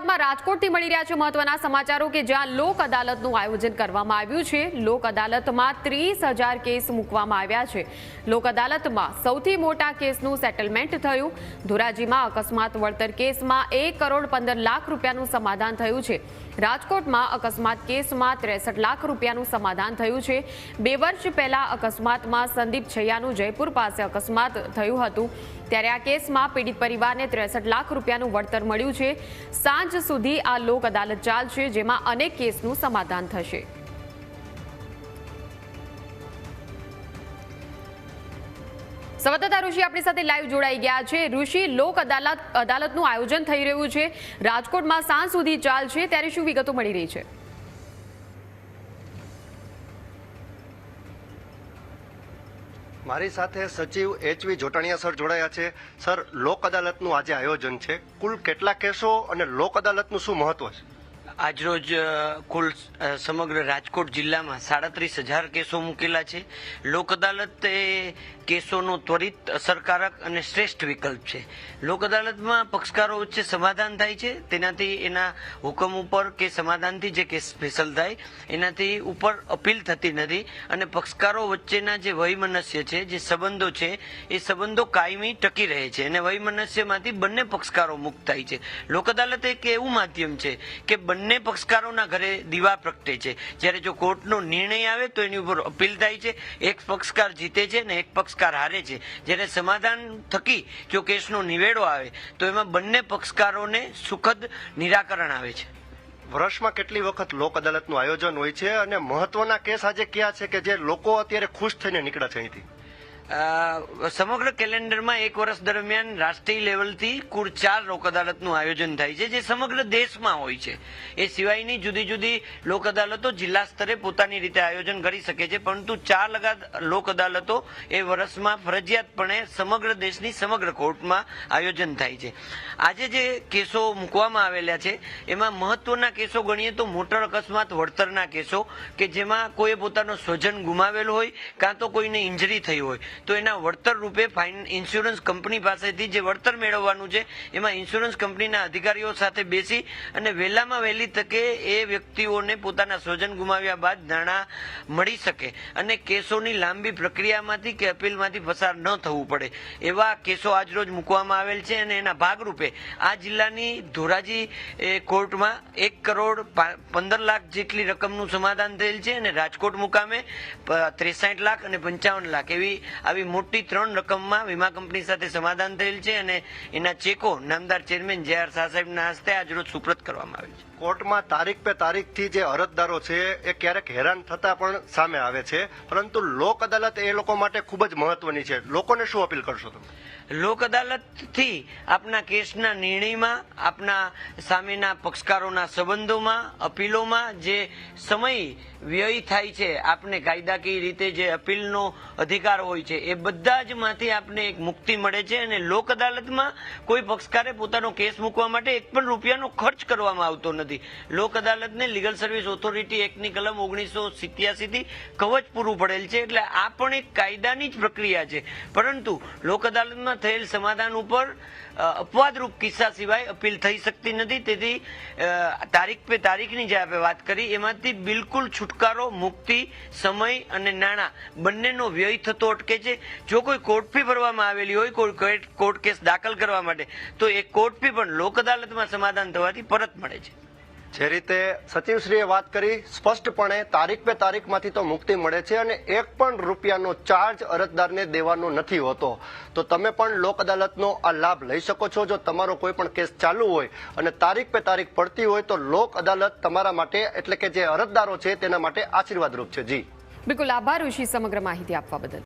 બાદમાં રાજકોટથી મળી રહ્યા છે મહત્વના સમાચારો કે જ્યાં લોક અદાલતનું આયોજન કરવામાં આવ્યું છે. લોક અદાલતમાં ત્રીસ હજાર કેસ મૂકવામાં આવ્યા છે. લોક અદાલતમાં સૌથી મોટા કેસનું સેટલમેન્ટ થયું. ધોરાજીમાં અકસ્માત વળતર કેસમાં એક કરોડ પંદર લાખ રૂપિયાનું સમાધાન થયું છે. રાજકોટમાં અકસ્માત કેસમાં ત્રેસઠ લાખ રૂપિયાનું સમાધાન થયું છે. બે વર્ષ પહેલા અકસ્માતમાં સંદીપ છૈયાનું જયપુર પાસે અકસ્માત થયું હતું. ત્યારે આ કેસમાં પીડિત પરિવારને ત્રેસઠ લાખ રૂપિયાનું વળતર મળ્યું છે. સાંજ સુધી આ લોક અદાલત ચાલશે, જેમાં અનેક કેસનું સમાધાન થશે. સંવાદદાતા ઋષિ આપણી સાથે લાઈવ જોડાઈ ગયા છે. ઋષિ, લોક અદાલત, અદાલતનું આયોજન થઈ રહ્યું છે. રાજકોટમાં સાંજ સુધી ચાલશે, ત્યારે શું વિગતો મળી રહી છે? મારી સાથે સચિવ એચવી જોટાણીયા સર જોડાયા છે. સર, લોક અદાલતનું આજે આયોજન છે. કુલ કેટલા કેસો અને લોક અદાલતનું શું મહત્વ છે? આજરોજ કુલ સમગ્ર રાજકોટ જિલ્લામાં સાડત્રીસ હજાર કેસો મૂકેલા છે. લોક અદાલત એ કેસોનો ત્વરિત અસરકારક અને શ્રેષ્ઠ વિકલ્પ છે. લોક અદાલતમાં પક્ષકારો વચ્ચે સમાધાન થાય છે. તેનાથી એના હુકમ ઉપર કે સમાધાનથી જે કેસ ફેસલ થાય, એનાથી ઉપર અપીલ થતી નથી અને પક્ષકારો વચ્ચેના જે વયમનસ્ય છે, જે સંબંધો છે, એ સંબંધો કાયમી ટકી રહે છે અને વયમનસ્યમાંથી બંને પક્ષકારો મુક્ત થાય છે. લોક અદાલત એક એવું માધ્યમ છે કે બંને પક્ષકારોના ઘરે દીવા પ્રગટે છે. જ્યારે જો કોર્ટનો નિર્ણય આવે તો એની ઉપર અપીલ થાય છે. એક પક્ષકાર જીતે છે ને એક પક્ષકાર હારે છે. જ્યારે સમાધાન થકી જો કેસનો નિવેડો આવે, તો એમાં બંને પક્ષકારોને સુખદ નિરાકરણ આવે છે. વર્ષમાં કેટલી વખત લોક અદાલતનું આયોજન હોય છે અને મહત્વના કેસ આજે કયા છે કે જે લોકો અત્યારે ખુશ થઈને નીકળ્યા છે અહીંથી? સમગ્ર કેલેન્ડરમાં એક વર્ષ દરમિયાન રાષ્ટ્રીય લેવલથી કુલ ચાર લોક અદાલતનું આયોજન થાય છે, જે સમગ્ર દેશમાં હોય છે. એ સિવાયની જુદી જુદી લોક અદાલતો જિલ્લા સ્તરે પોતાની રીતે આયોજન કરી શકે છે, પરંતુ ચાર લગા લોક અદાલતો એ વર્ષમાં ફરજિયાતપણે સમગ્ર દેશની સમગ્ર કોર્ટમાં આયોજન થાય છે. આજે જે કેસો મૂકવામાં આવેલા છે, એમાં મહત્વના કેસો ગણીએ તો મોટર અકસ્માત, વળતરના કેસો, કે જેમાં કોઈએ પોતાનો સ્વજન ગુમાવેલો હોય, કાં તો કોઈને ઇન્જરી થઈ હોય. તો એના વળતર રૂપે ફાઇન ઇન્સ્યોરન્સ કંપની પાસેથી જે વળતર મેળવવાનું છે, એમાં ઇન્સ્યોરન્સ કંપનીના અધિકારીઓ સાથે બેસી અને વહેલામાં વહેલી તકે એ વ્યક્તિઓને પોતાના સ્વજન ગુમાવ્યા બાદ નાણાં મળી શકે અને કેસોની લાંબી પ્રક્રિયામાંથી કે અપીલમાંથી પસાર ન થવું પડે. એવા કેસો આજરોજ મૂકવામાં આવેલ છે અને એના ભાગરૂપે આ જિલ્લાની ધોરાજી કોર્ટમાં એક કરોડ પંદર લાખ જેટલી રકમનું સમાધાન થયેલ છે અને રાજકોટ મુકામે ત્રેસાઠ લાખ અને પંચાવન લાખ એવી આવી મોટી ત્રણ રકમમાં વીમા કંપની સાથે સમાધાન થયેલ છે અને એના ચેકો નામદાર ચેરમેન જે આર શાહ સાહેબના હસ્તે આજરોજ સુપ્રત કરવામાં આવેલ છે. કોર્ટમાં તારીખ પે તારીખથી જે અરજદારો છે એ ક્યારેક હેરાન થતા પણ સામે આવે છે. પરંતુ લોક અદાલત એ લોકો માટે ખૂબ જ મહત્વની છે. લોકોને શું અપીલ કરશો તમે? લોક અદાલતથી આપના કેસના નિર્ણયમાં આપના સામેના પક્ષકારોના સંબંધોમાં અપીલોમાં જે સમય વ્યય થાય છે આપને કાયદાકીય રીતે જે અપીલનો અધિકાર હોય છે એ બધા જ માંથી આપને એક મુક્તિ મળે છે અને લોક અદાલતમાં કોઈ પક્ષકારે પોતાનો કેસ મૂકવા માટે એક પણ રૂપિયાનો ખર્ચ કરવામાં આવતો નથી. લોક અદાલતને લીગલ સર્વિસ ઓથોરિટી એક્ટની કલમ ઓગણીસો સિત્યાસીથી કવચ પૂરું પડેલ છે એટલે આ પણ એક કાયદાની જ પ્રક્રિયા છે. પરંતુ લોક અદાલતમાં થયેલ સમાધાન ઉપર અપવાદરૂપ કિસ્સા સિવાય અપીલ થઈ શકતી નથી. તેથી તારીખ પે તારીખની જે આપણે વાત કરી, એમાંથી બિલકુલ છુટકારો, મુક્તિ, સમય અને નાણાં બંનેનો વ્યય થતો અટકે છે. જો કોઈ કોર્ટ ફી ભરવામાં આવેલી હોય કોઈ કોર્ટ- કોર્ટ કેસ દાખલ કરવા માટે તો એ કોર્ટ ફી પણ લોક અદાલતમાં સમાધાન થવાથી પરત મળે છે. જે રીતે સચિવશ્રીએ વાત કરી સ્પષ્ટપણે તારીખ પે તારીખમાંથી તો મુક્તિ મળે છે અને એક પણ રૂપિયાનો ચાર્જ અરજદારને દેવાનો નથી હોતો. તો તમે પણ લોક અદાલતનો આ લાભ લઈ શકો છો. જો તમારો કોઈ પણ કેસ ચાલુ હોય અને તારીખ પે તારીખ પડતી હોય તો લોક અદાલત તમારા માટે એટલે કે જે અરજદારો છે તેના માટે આશીર્વાદરૂપ છે. જી. બિલકુલ આભાર ઋષિ સમગ્ર માહિતી આપવા બદલ.